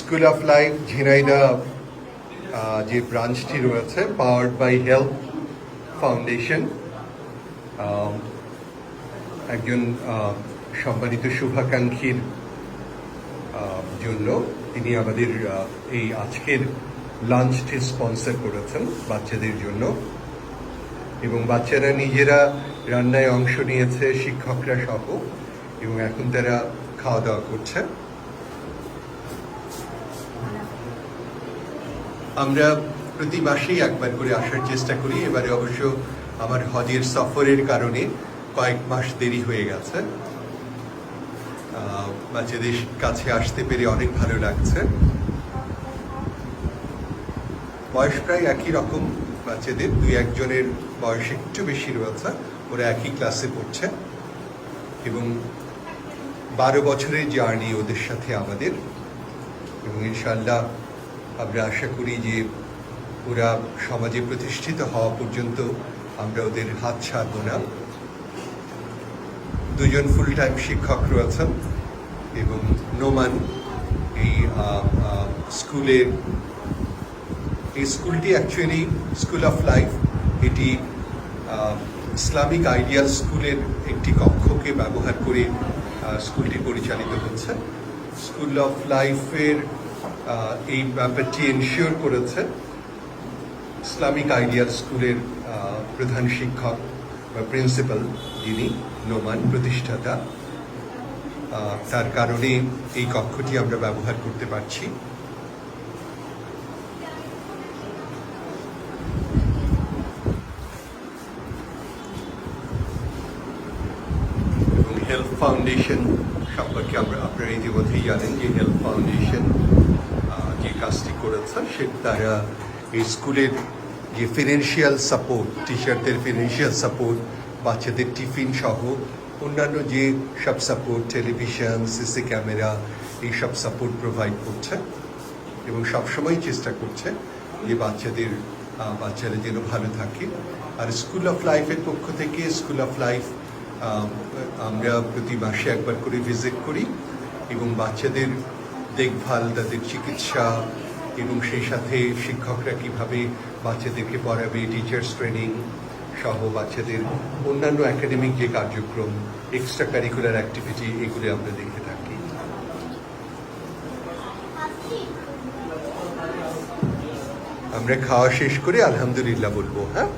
School of life Jhenaidah যে ব্রাঞ্চটি রয়েছে powered by health foundation একজন সম্মানিত শুভাকাঙ্ক্ষীর জন্য তিনি আমাদের এই আজকের লাঞ্চটি স্পন্সর করেছেন বাচ্চাদের জন্য। এবং বাচ্চারা নিজেরা রান্নায় অংশ নিয়েছে, শিক্ষকরা সহ, এবং এখন তারা খাওয়া দাওয়া করছে। আমরা প্রতি মাসেই একবার করে আসার চেষ্টা করি। এবারে অবশ্য আমার হজের সফরের কারণে কয়েক মাস দেরি হয়ে গেছে। বাচ্চাদের কাছে আসতে পেরে অনেক ভালো লাগছে। বয়স প্রায় একই রকম বাচ্চাদের, দুই একজনের বয়স একটু বেশি রয়েছে, ওরা একই ক্লাসে পড়ছে। এবং বারো বছরের জার্নি ওদের সাথে আমাদের। এবং ইনশাল্লাহ আমরা আশা করি যে ওরা সমাজে প্রতিষ্ঠিত হওয়া পর্যন্ত আমরা ওদের হাত ছাড়ব না। দুজন ফুল টাইম শিক্ষক রয়েছেন এবং নোমান এই স্কুলের এই স্কুলটি অ্যাকচুয়ালি স্কুল অফ লাইফ এটি ইসলামিক আইডিয়াল স্কুলের একটি কক্ষকে ব্যবহার করে স্কুলটি পরিচালিত হচ্ছে। স্কুল অফ লাইফের এই ব্যাপারটি এনশিওর করেছে ইসলামিক আইডিয়াল স্কুলের প্রধান শিক্ষক বা প্রিন্সিপাল যিনি নোমান প্রতিষ্ঠাতা তার কারণে এই কক্ষটি আমরা ব্যবহার করতে পারছি। এবং হেলথ ফাউন্ডেশন সম্পর্কে আমরা আপনারা ইতিমধ্যেই জানেন যে হেলথ ফাউন্ডেশন সে তারা এই স্কুলের যে ফিনান্সিয়াল সাপোর্ট টিচারদের ফিনান্সিয়াল সাপোর্ট বাচ্চাদের টিফিন সহ অন্যান্য যে সব সাপোর্ট টেলিভিশন সিসি ক্যামেরা এইসব সাপোর্ট প্রোভাইড করছে এবং সবসময় চেষ্টা করছে যে বাচ্চাদের বাচ্চারা যেন ভালো থাকে। আর স্কুল অফ লাইফের পক্ষ থেকে স্কুল অফ লাইফ আমরা প্রতি মাসে একবার করে ভিজিট করি এবং বাচ্চাদের দেখভাল, তাদের চিকিৎসা এবং সেই সাথে শিক্ষকরা কীভাবে বাচ্চাদেরকে পড়াবে টিচার্স ট্রেনিং সহ বাচ্চাদের অন্যান্য একাডেমিক যে কার্যক্রম এক্সট্রা কারিকুলার অ্যাক্টিভিটি এগুলি আমরা দেখে থাকি। আমরা খাওয়া শেষ করে আলহামদুলিল্লাহ বলব হ্যাঁ?